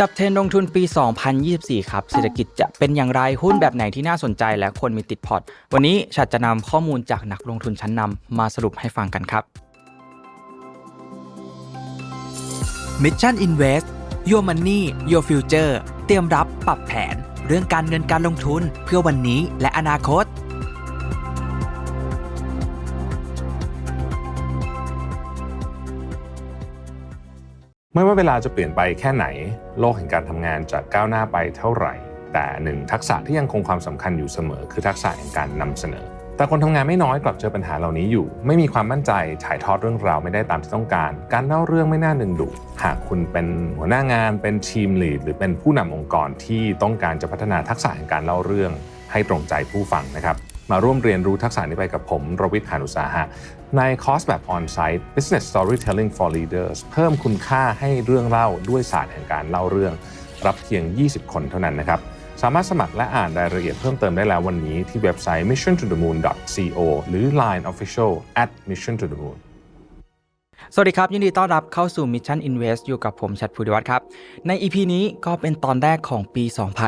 จับเทรนด์ลงทุนปี 2024 ครับ เศรษฐกิจจะเป็นอย่างไร หุ้นแบบไหนที่น่าสนใจและควรมีติดพอร์ต วันนี้ฉัดจะนำข้อมูลจากนักลงทุนชั้นนำมาสรุปให้ฟังกันครับ Mission Invest Your Money Your Future เตรียมรับปรับแผน เรื่องการเงินการลงทุนเพื่อวันนี้และอนาคต ไม่ว่าเวลาจะเปลี่ยนไปแค่ไหน โลกแห่งการทำงานจะก้าวหน้าไปเท่าไหร่ แต่หนึ่งทักษะที่ยังคงความสำคัญอยู่เสมอ คือทักษะแห่งการนำเสนอ แต่คนทำงานไม่น้อยกลับเจอปัญหาเหล่านี้อยู่ ไม่มีความมั่นใจถ่ายทอดเรื่องราวไม่ได้ตามที่ต้องการ การเล่าเรื่องไม่น่าดึงดูดหากคุณเป็นหัวหน้างาน เป็นทีมลีดหรือเป็นผู้นำองค์กรที่ต้องการจะพัฒนาทักษะแห่งการเล่าเรื่อง ให้ตรงใจผู้ฟังนะครับ มาร่วมเรียนรู้ทักษะนี้ไปกับผมรวิทย์หานุสาหะ ในคอร์สแบบออนไซต์ Business Storytelling for Leaders เพิ่มคุณค่าให้เรื่องเล่าด้วยศาสตร์แห่งการเล่าเรื่อง รับเพียง 20 คนเท่านั้นนะครับ สามารถสมัครและอ่านรายละเอียดเพิ่มเติมได้แล้ววันนี้ที่เว็บไซต์ mission to the moon co หรือ Line Official at mission to the moon สวัสดีครับ ยินดีต้อนรับเข้าสู่ Mission Invest อยู่กับผมชัดภูริวัฒน์ครับ ใน EP นี้ก็เป็นตอนแรกของปี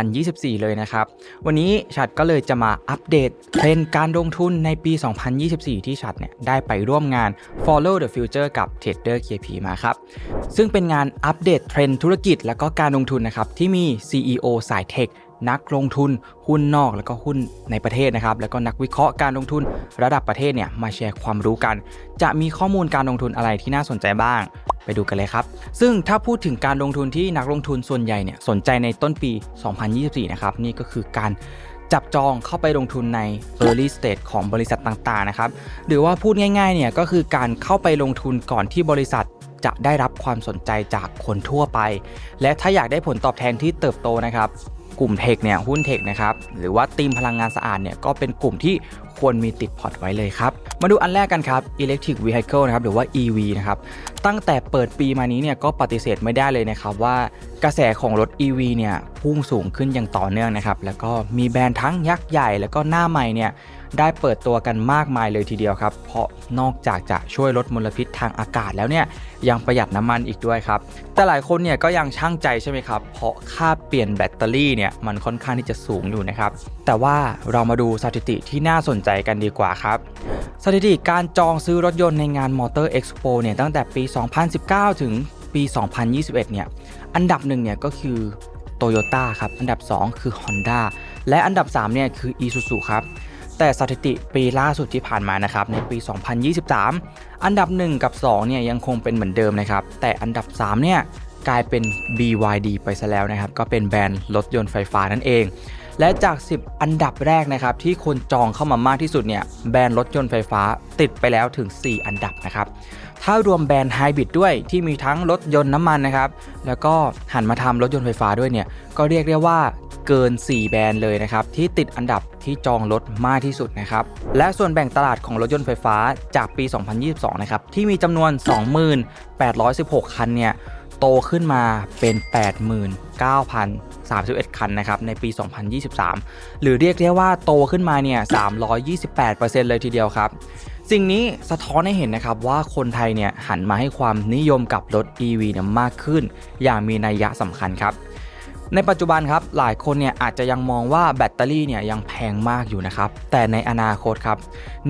2024 เลยนะครับ วันนี้ชัดก็เลยจะมาอัปเดตเทรนด์การลงทุนในปี 2024 ที่ชัดเนี่ยได้ไปร่วมงาน Follow the Future กับ Trader KP มาครับ ซึ่งเป็นงานอัปเดตเทรนด์ธุรกิจและก็การลงทุนนะครับที่มี CEO สายเทค นักลงทุนหุ้นนอกแล้วก็หุ้นในประเทศนะครับ แล้วก็นักวิเคราะห์การลงทุนระดับประเทศเนี่ยมาแชร์ความรู้กัน จะมีข้อมูลการลงทุนอะไรที่น่าสนใจบ้าง ไปดูกันเลยครับ ซึ่งถ้าพูดถึงการลงทุนที่นักลงทุนส่วนใหญ่เนี่ยสนใจในต้นปี 2024 นะครับนี่ก็คือการจับจองเข้าไปลงทุนใน early stage ของบริษัทต่างๆนะครับ หรือว่าพูดง่ายๆเนี่ยก็คือการเข้าไปลงทุนก่อนที่บริษัทจะได้รับความสนใจจากคนทั่วไป และถ้าอยากได้ผลตอบแทนที่เติบโตนะครับ กลุ่มเทคเนี่ยหุ้นเทคนะครับหรือว่าธีมพลังงานสะอาดเนี่ยก็เป็นกลุ่มที่ควรมีติดพอร์ตไว้เลยครับ มาดูอันแรกกันครับ electric vehicle นะครับหรือว่า EV นะครับตั้งแต่เปิดปีมานี้เนี่ยก็ปฏิเสธไม่ได้เลยนะครับว่ากระแสของรถ EV เนี่ยพุ่งสูงขึ้นอย่างต่อเนื่องนะครับแล้วก็มีแบรนด์ทั้งยักษ์ใหญ่ แล้วก็หน้าใหม่เนี่ย ได้เปิดตัวกันมากมายเลยทีเดียวครับ เพราะนอกจากจะช่วยลดมลพิษทางอากาศแล้วเนี่ยยังประหยัดน้ำมันอีกด้วยครับ แต่หลายคนเนี่ยก็ยังช่างใจใช่ไหมครับ เพราะค่าเปลี่ยนแบตเตอรี่เนี่ยมันค่อนข้างที่จะสูงอยู่นะครับ แต่ว่าเรามาดูสถิติที่น่าสนใจกันดีกว่าครับ สถิติการจองซื้อรถยนต์ในงาน Motor Expo เนี่ยตั้งแต่ปี 2019 ถึงปี 2021 เนี่ยอันดับหนึ่งเนี่ยก็คือ Toyota ครับ อันดับ 2 คือ Honda และอันดับ 3 เนี่ยคือ Isuzu ครับ แต่สถิติปีล่าสุดที่ผ่านมานะครับในปี 2023 อันดับ 1 กับ2เนี่ยยังคงเป็นเหมือนเดิมนะครับ แต่อันดับ 3 เนี่ยกลายเป็น BYD ไปซะแล้วนะครับ ก็เป็นแบรนด์รถยนต์ไฟฟ้านั่นเอง และจาก 10 อันดับแรกนะครับ ที่คนจองเข้ามามากที่สุดเนี่ยแบรนด์รถยนต์ไฟฟ้าติดไปแล้วถึง 4 อันดับนะครับ ถ้ารวมแบรนด์ไฮบริดด้วยที่มีทั้งรถยนต์น้ำมันนะครับ แล้วก็หันมาทำรถยนต์ไฟฟ้าด้วยเนี่ยก็เรียกได้ว่า เกิน 4 แบรนด์เลยนะครับ ที่ติดอันดับที่จองรถมากที่สุดนะครับ และส่วนแบ่งตลาดของรถยนต์ไฟฟ้าจากปี 2022 นะครับ ที่มีจำนวน 2816 คันเนี่ยโตขึ้นมาเป็น 89,031 คันนะครับในปี 2023 หรือเรียกได้ว่าโตขึ้นมาเนี่ย 328%เลยทีเดียวครับ สิ่งนี้สะท้อนให้เห็นนะครับว่าคนไทยเนี่ยหันมาให้ความนิยมกับรถ EV เนี่ยมากขึ้น อย่างมีนัยยะสำคัญครับ ในปัจจุบันครับหลายคนเนี่ยอาจจะยังมองว่าแบตเตอรี่เนี่ยยังแพงมากอยู่นะครับแต่ในอนาคตครับ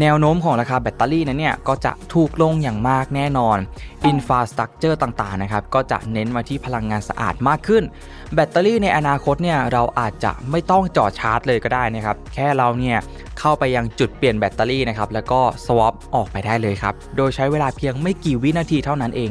แนวโน้มของราคาแบตเตอรี่นั้นเนี่ยก็จะถูกลงอย่างมากแน่นอนอินฟาสตรักเจอร์ต่างๆนะครับก็จะเน้นมาที่พลังงานสะอาดมากขึ้น แบตเตอรี่ในอนาคตเนี่ยเราอาจจะไม่ต้องจอดชาร์จเลยก็ได้นะครับ แค่เราเนี่ยเข้าไปยังจุดเปลี่ยนแบตเตอรี่นะครับแล้วก็สวอปออกไปได้เลยครับ โดยใช้เวลาเพียงไม่กี่วินาทีเท่านั้นเอง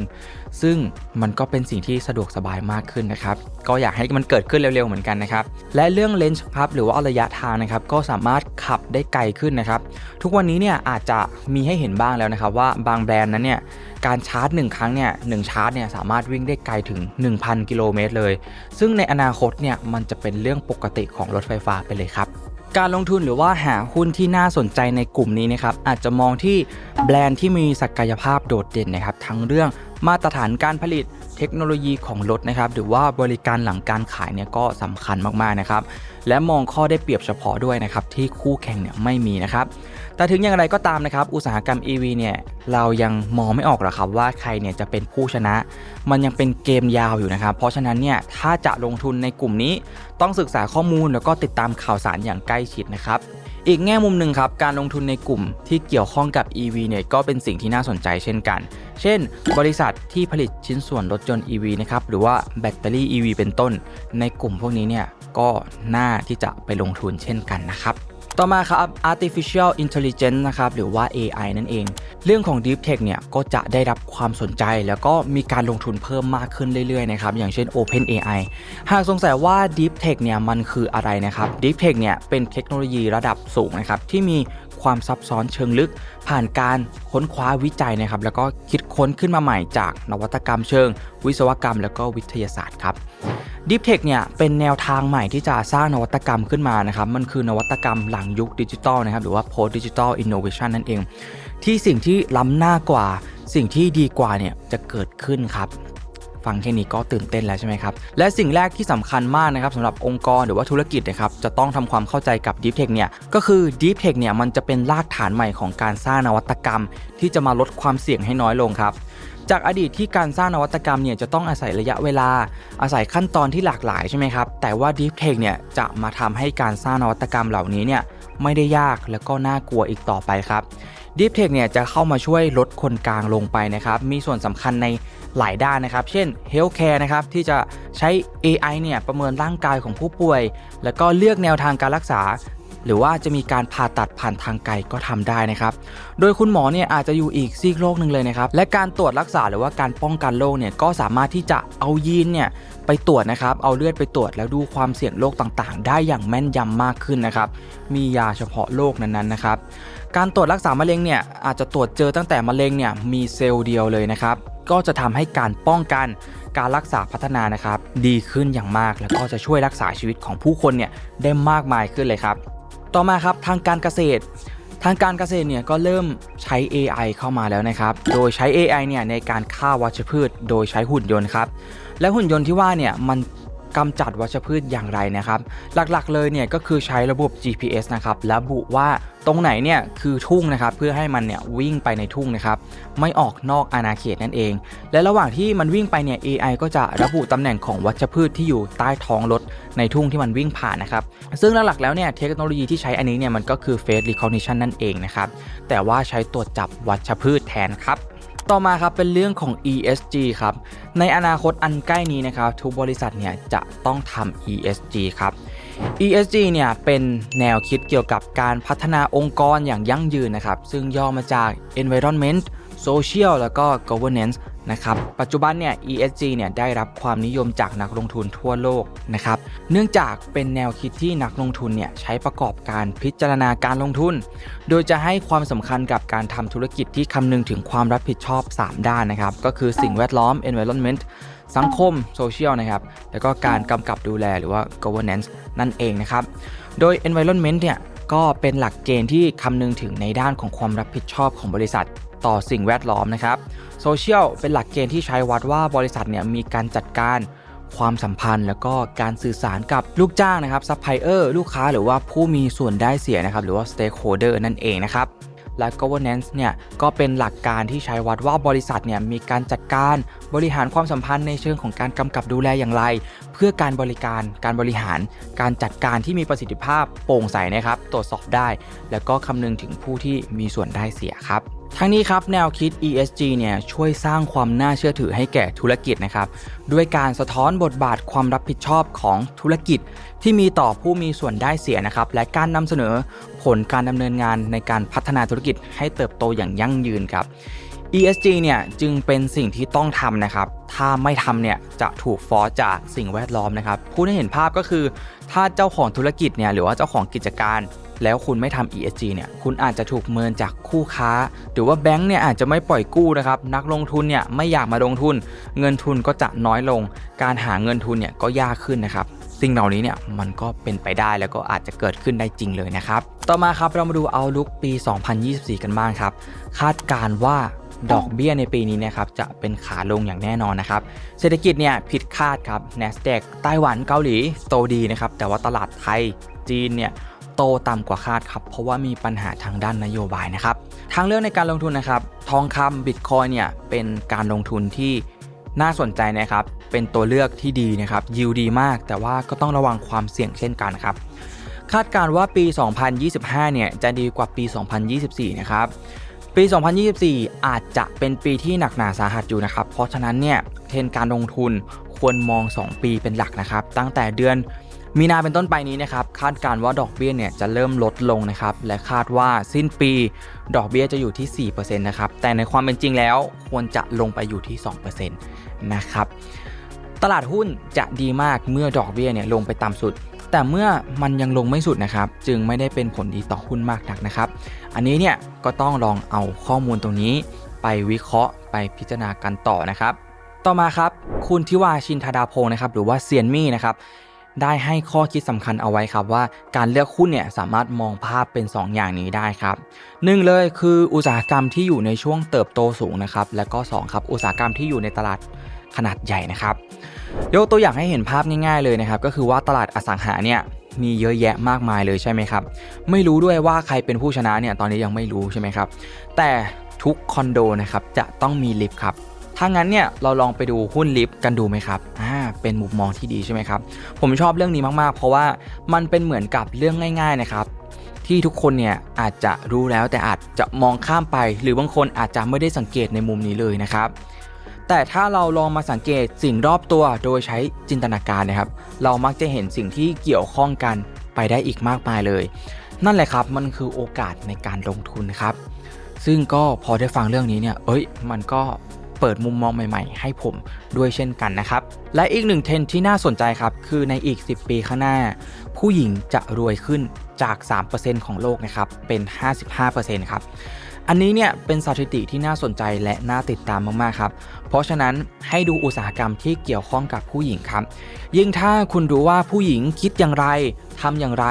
ซึ่งมันก็เป็นสิ่งที่สะดวกสบายมากขึ้นนะครับ ก็อยากให้มันเกิดขึ้นเร็วๆเหมือนกันนะครับ และเรื่องเลนส์ครับหรือว่าระยะทางนะครับก็สามารถขับได้ไกลขึ้นนะครับ ทุกวันนี้เนี่ยอาจจะมีให้เห็นบ้างแล้วนะครับ ว่าบางแบรนด์นั้นเนี่ยการชาร์จ 1 ครั้งเนี่ยหชาร์จเนี่ยสามารถวิ่งได้ไกลถึง 1,000 กิโลเมตรเลย ซึ่งในอนาคตเนี่ยมันจะเป็นเรื่องปกติของรถไฟฟ้าไปเลยครับ การลงทุนหรือว่าหาหุ้นที่น่าสนใจในกลุ่มนี้นะครับอาจจะมองที่แบรนด์ที่มีศักยภาพโดดเด่นนะครับทั้งเรื่องมาตรฐานการผลิตเทคโนโลยีของรถนะครับหรือว่าบริการหลังการขายเนี่ยก็สำคัญมากๆนะครับและมองข้อได้เปรียบเฉพาะด้วยนะครับที่คู่แข่งเนี่ยไม่มีนะครับแต่ถึงอย่างไรก็ตามนะครับ อุตสาหกรรม EV เนี่ยเรายังมองไม่ออกหรอกครับว่าใครเนี่ยจะเป็นผู้ชนะ มันยังเป็นเกมยาวอยู่นะครับ เพราะฉะนั้นเนี่ยถ้าจะลงทุนในกลุ่มนี้ ต้องศึกษาข้อมูลแล้วก็ติดตามข่าวสารอย่างใกล้ชิดนะครับอีกแง่มุมหนึ่งครับ การลงทุนในกลุ่มที่เกี่ยวข้องกับ EV เนี่ยก็เป็นสิ่งที่น่าสนใจเช่นกัน เช่น บริษัทที่ผลิตชิ้นส่วนรถยนต์ EV นะครับ หรือว่าแบตเตอรี่ EV เป็นต้น ในกลุ่มพวกนี้เนี่ยก็น่าที่จะไปลงทุนเช่นกันนะครับ ต่อมาครับ artificial intelligence นะครับหรือว่า AI นั่นเอง เรื่องของ deep tech เนี่ยก็จะได้รับความสนใจ แล้วก็มีการลงทุนเพิ่มมากขึ้นเรื่อยๆนะครับอย่างเช่น Open AI หากสงสัยว่า deep tech เนี่ยมันคืออะไรนะครับ deep tech เนี่ยเป็นเทคโนโลยีระดับสูงนะครับที่มี ความซับซ้อนเชิงลึก ผ่านการค้นคว้าวิจัยนะครับแล้วก็คิดค้นขึ้นมาใหม่จากนวัตกรรมเชิง วิศวกรรม แล้วก็วิทยาศาสตร์ครับ Deep Tech เนี่ยเป็นแนวทางใหม่ที่จะสร้างนวัตกรรมขึ้นมานะครับมันคือนวัตกรรมหลังยุคดิจิทัลนะครับหรือว่า post digital innovation นั่นเอง ที่สิ่งที่ล้ำหน้ากว่าสิ่งที่ดีกว่าเนี่ยจะเกิดขึ้นครับ ฟังแค่นี้ก็ตื่นเต้นแล้วใช่ไหมครับ และสิ่งแรกที่สำคัญมากนะครับสำหรับองค์กรหรือว่าธุรกิจนะครับจะต้องทำความเข้าใจกับ Deep Tech เนี่ยก็คือ Deep Tech เนี่ยมันจะเป็นรากฐานใหม่ของการสร้างนวัตกรรม ที่จะมาลดความเสี่ยงให้น้อยลงครับจากอดีตที่การสร้างนวัตกรรมเนี่ยจะต้องอาศัยระยะเวลา อาศัยขั้นตอนที่หลากหลายใช่ไหมครับ แต่ว่า Deep Tech เนี่ยจะมาทำให้การสร้างนวัตกรรมเหล่านี้เนี่ยไม่ได้ยากและก็น่ากลัวอีกต่อไปครับ Deep Tech เนี่ยจะเข้ามาช่วยลดคนกลางลงไปนะครับ มีส่วนสำคัญในหลายด้านนะครับ เช่น Healthcare นะครับ ที่จะใช้ AI เนี่ยประเมินร่างกายของผู้ป่วย แล้วก็เลือกแนวทางการรักษา หรือว่าจะมีการผ่าตัดผ่านทางไกลก็ทำได้นะครับ โดยคุณหมอเนี่ยอาจจะอยู่อีกซีกโลกหนึ่งเลยนะครับ และการตรวจรักษาหรือว่าการป้องกันโรคเนี่ยก็สามารถที่จะเอายีนเนี่ยไปตรวจนะครับ เอาเลือดไปตรวจแล้วดูความเสี่ยงโรคต่างๆ ได้อย่างแม่นยำมากขึ้นนะครับ มียาเฉพาะโรคนั้นๆนะครับ การตรวจรักษามะเร็งเนี่ยอาจจะตรวจเจอตั้งแต่มะเร็งเนี่ยมีเซลล์เดียวเลยนะครับ ก็จะทำให้การป้องกันการรักษาพัฒนานะครับ ดีขึ้นอย่างมากแล้วก็จะช่วยรักษาชีวิตของผู้คนเนี่ยได้มากมายขึ้นเลยครับ ต่อมาครับทางการเกษตร ทางการเกษตรเนี่ยก็เริ่มใช้ AI เข้ามาแล้วนะครับ โดยใช้ AI เนี่ยในการฆ่าวัชพืช โดยใช้หุ่นยนต์ครับ และหุ่นยนต์ที่ว่าเนี่ยมัน กำจัดวัชพืชอย่างไรนะครับ หลักๆเลยเนี่ยก็คือใช้ระบบ GPS นะครับระบุว่าตรงไหนเนี่ยคือทุ่งนะครับเพื่อให้มันเนี่ยวิ่งไปในทุ่งนะครับไม่ออกนอกอาณาเขตนั่นเอง และระหว่างที่มันวิ่งไปเนี่ย AI ก็จะระบุตำแหน่งของวัชพืชที่อยู่ใต้ท้องรถในทุ่งที่มันวิ่งผ่านนะครับซึ่งหลักๆแล้วเนี่ยเทคโนโลยีที่ใช้อันนี้เนี่ยมันก็คือ face recognition นั่นเองนะครับแต่ว่าใช้ตรวจจับวัชพืชแทนครับ ต่อมาครับเป็นเรื่องของ ESG ครับ ในอนาคตอันใกล้นี้นะครับทุกบริษัทเนี่ยจะต้องทำ ESG ครับ ESG เนี่ยเป็นแนวคิดเกี่ยวกับการพัฒนาองค์กรอย่างยั่งยืนนะครับ ซึ่งย่อมาจาก Environment Social แล้วก็ Governance นะครับปัจจุบันเนี่ย ESG เนี่ยได้รับความนิยมจากนักลงทุนทั่วโลกนะครับเนื่องจากเป็นแนวคิดที่นักลงทุนเนี่ยใช้ประกอบการพิจารณาการลงทุน โดยจะให้ความสำคัญกับการทำธุรกิจที่คำนึงถึงความรับผิดชอบ 3 ด้านนะครับก็คือสิ่งแวดล้อม environment สังคม social นะครับแล้วก็การกำกับดูแลหรือว่า governance นั่นเองนะครับโดย environment เนี่ย ก็เป็นหลักเกณฑ์ที่คำนึงถึงในด้านของความรับผิดชอบของบริษัทต่อสิ่งแวดล้อมนะครับโซเชียลเป็นหลักเกณฑ์ที่ใช้วัดว่าบริษัทเนี่ยมีการจัดการความสัมพันธ์ แล้วก็การสื่อสารกับลูกจ้างนะครับซัพพลายเออร์ลูกค้าหรือว่าผู้มีส่วนได้เสียนะครับหรือว่าสเต็กโฮเดอร์นั่นเองนะครับ และ governance เนี่ยก็เป็นหลักการที่ใช้วัดว่าบริษัทเนี่ยมีการจัดการบริหารความสัมพันธ์ในเชิงของการกำกับดูแลอย่างไร เพื่อการบริการการบริหาร การจัดการที่มีประสิทธิภาพโปร่งใสนะครับ ตรวจสอบได้ แล้วก็คำนึงถึงผู้ที่มีส่วนได้เสียครับ ทั้งนี้ครับแนวคิด ESG เนี่ยช่วยสร้างความน่าเชื่อถือให้แก่ธุรกิจนะครับด้วยการสะท้อนบทบาทความรับผิดชอบของธุรกิจ ที่มีต่อผู้มีส่วนได้เสียนะครับและการนำเสนอผลการดำเนินงานในการพัฒนาธุรกิจให้เติบโตอย่างยั่งยืนครับ ESG เนี่ยจึงเป็นสิ่งที่ต้องทำนะครับ ถ้าไม่ทำเนี่ยจะถูกฟ้องจากสิ่งแวดล้อมนะครับพูดให้เห็นภาพก็คือ ถ้าเจ้าของธุรกิจเนี่ยหรือว่าเจ้าของกิจการ แล้วคุณไม่ทำ ESG เนี่ยคุณอาจจะถูกเมินจากคู่ค้า หรือว่าแบงก์เนี่ยอาจจะไม่ปล่อยกู้นะครับ นักลงทุนเนี่ยไม่อยากมาลงทุน เงินทุนก็จะน้อยลง การหาเงินทุนเนี่ยก็ยากขึ้นนะครับสิ่งเหล่านี้เนี่ยมันก็เป็นไปได้แล้วก็อาจจะเกิดขึ้นได้จริงเลยนะครับ ต่อมาครับเรามาดูเอาลุกปี 2024 กันบ้างครับ คาดการณ์ว่า ดอกเบี้ยในปีนี้นะครับจะเป็นขาลงอย่างแน่นอนนะครับ เศรษฐกิจเนี่ยผิดคาดครับ NASDAQ ไต้หวันเกาหลีโตดีนะครับ แต่ว่าตลาดไทยจีนเนี่ยโตต่ำกว่าคาดครับ เพราะว่ามีปัญหาทางด้านนโยบายนะครับ ทางเลือกในการลงทุนนะครับ ทองคำบิตคอยเนี่ยเป็นการลงทุนที่น่าสนใจนะครับ เป็นตัวเลือกที่ดีนะครับ ยิวดีมาก แต่ว่าก็ต้องระวังความเสี่ยงเช่นกันครับคาดการว่าปี 2025 เนี่ยจะดีกว่าปี 2024 นะครับ ปี 2024 อาจจะเป็นปีที่หนักหนาสาหัสอยู่นะครับ เพราะฉะนั้นเนี่ยเทรนการลงทุนควรมอง 2 ปีเป็นหลักนะครับ ตั้งแต่เดือนมีนาเป็นต้นไปนี้นะครับ คาดการว่าดอกเบี้ยเนี่ยจะเริ่มลดลงนะครับ และคาดว่าสิ้นปีดอกเบี้ยจะอยู่ที่ 4%นะครับ แต่ในความเป็นจริงแล้วควรจะลงไปอยู่ที่ 2%นะครับ ตลาดหุ้นจะดีมากเมื่อดอกเบี้ยเนี่ยลงไปต่ำสุด แต่เมื่อมันยังลงไม่สุดนะครับ จึงไม่ได้เป็นผลดีต่อหุ้นมากนักนะครับ อันนี้เนี่ยก็ต้องลองเอาข้อมูลตรงนี้ ไปวิเคราะห์ไปพิจารณากันต่อนะครับ ต่อมาครับ คุณทิวาชินธาดาพงศ์นะครับ หรือว่าเซียนมี่นะครับได้ให้ข้อคิดสำคัญเอาไว้ครับว่าการเลือกหุ้นเนี่ยสามารถมองภาพเป็น 2 อย่างนี้ได้ครับหนึ่งเลยคืออุตสาหกรรมที่อยู่ในช่วงเติบโตสูงนะครับและก็2ครับอุตสาหกรรมที่อยู่ในตลาดขนาดใหญ่นะครับ ยกตัวอย่างให้เห็นภาพง่ายๆเลยนะครับก็คือว่าตลาดอสังหาเนี่ยมีเยอะแยะมากมายเลยใช่ไหมครับ ไม่รู้ด้วยว่าใครเป็นผู้ชนะเนี่ยตอนนี้ยังไม่รู้ใช่ไหมครับ แต่ทุกคอนโดนะครับจะต้องมีลิฟต์ครับถ้างั้นเนี่ยเราลองไปดูหุ้นลิฟต์กันดูไหมครับอ่าเป็นมุมมองที่ดีใช่ไหมครับ ผมชอบเรื่องนี้มากๆ เพราะว่ามันเป็นเหมือนกับเรื่องง่าย ๆนะครับ ที่ทุกคนเนี่ยอาจจะรู้แล้วแต่อาจจะมองข้ามไป หรือบางคนอาจจะไม่ได้สังเกตในมุมนี้เลยนะครับ แต่ถ้าเราลองมาสังเกตสิ่งรอบตัวโดยใช้จินตนาการนะครับ เรามักจะเห็นสิ่งที่เกี่ยวข้องกันไปได้อีกมากมายเลย นั่นแหละครับมันคือโอกาสในการลงทุนครับ ซึ่งก็พอได้ฟังเรื่องนี้เนี่ยเอ้ย มันก็เปิดมุมมองใหม่ๆ ให้ผมด้วยเช่นกันนะครับ และอีกหนึ่งเทรนที่น่าสนใจครับ คือในอีก 10 ปีข้างหน้า ผู้หญิงจะรวยขึ้นจาก 3%ของโลกนะครับเป็น 55%ครับ อันนี้เนี่ยเป็นสถิติที่น่าสนใจและน่าติดตามมากๆครับ เพราะฉะนั้นให้ดูอุตสาหกรรมที่เกี่ยวข้องกับผู้หญิงครับ ยิ่งถ้าคุณรู้ว่าผู้หญิงคิดอย่างไรทำอย่างไร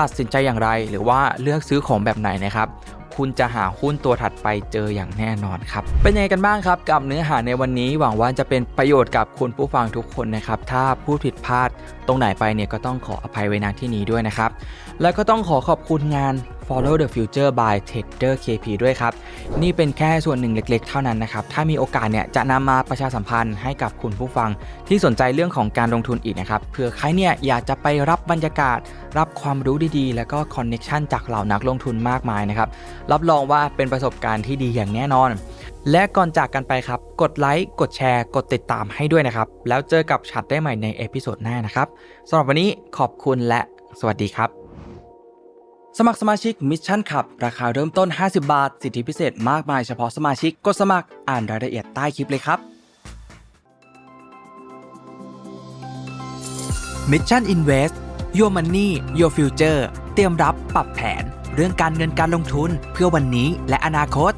ตัดสินใจอย่างไร หรือว่าเลือกซื้อของแบบไหนนะครับคุณจะหาหุ้นตัวถัดไปเจออย่างแน่นอนครับ เป็นยังไงกันบ้างครับ กับเนื้อหาในวันนี้หวังว่าจะเป็นประโยชน์กับคุณผู้ฟังทุกคนนะครับ ถ้าพูดผิดพลาดตรงไหนไปเนี่ยก็ต้องขออภัยไว้ณที่นี้ด้วยนะครับ แล้วก็ต้องขอขอบคุณงาน Follow the Future by Trader KP ด้วยครับ นี่เป็นแค่ส่วนหนึ่งเล็กๆ เท่านั้นนะครับ ถ้ามีโอกาสเนี่ยจะนำมาประชาสัมพันธ์ให้กับคุณผู้ฟัง ที่สนใจเรื่องของการลงทุนอีกนะครับเผื่อใครเนี่ยอยากจะไปรับบรรยากาศ รับความรู้ดีๆ แล้วก็คอนเน็ชันจากเหล่านักลงทุนมากมายนะครับรับรองว่าเป็นประสบการณ์ที่ดีอย่างแน่นอน และก่อนจากกันไปครับ กดไลค์กดแชร์ กดติดตามให้ด้วยนะครับแล้วเจอกับชัดได้ใหม่ในเอพิโซดหน้านะครับสำหรับวันนี้ขอบคุณและสวัสดีครับ สมัครสมาชิกมิชชั่นขับ ราคาเริ่มต้น 50 บาท สิทธิพิเศษมากมายเฉพาะสมาชิก กดสมัครอ่านรายละเอียดใต้คลิปเลยครับ Mission Invest Your Money Your Future เตรียมรับปรับแผน เรื่องการเงินการลงทุนเพื่อวันนี้และอนาคต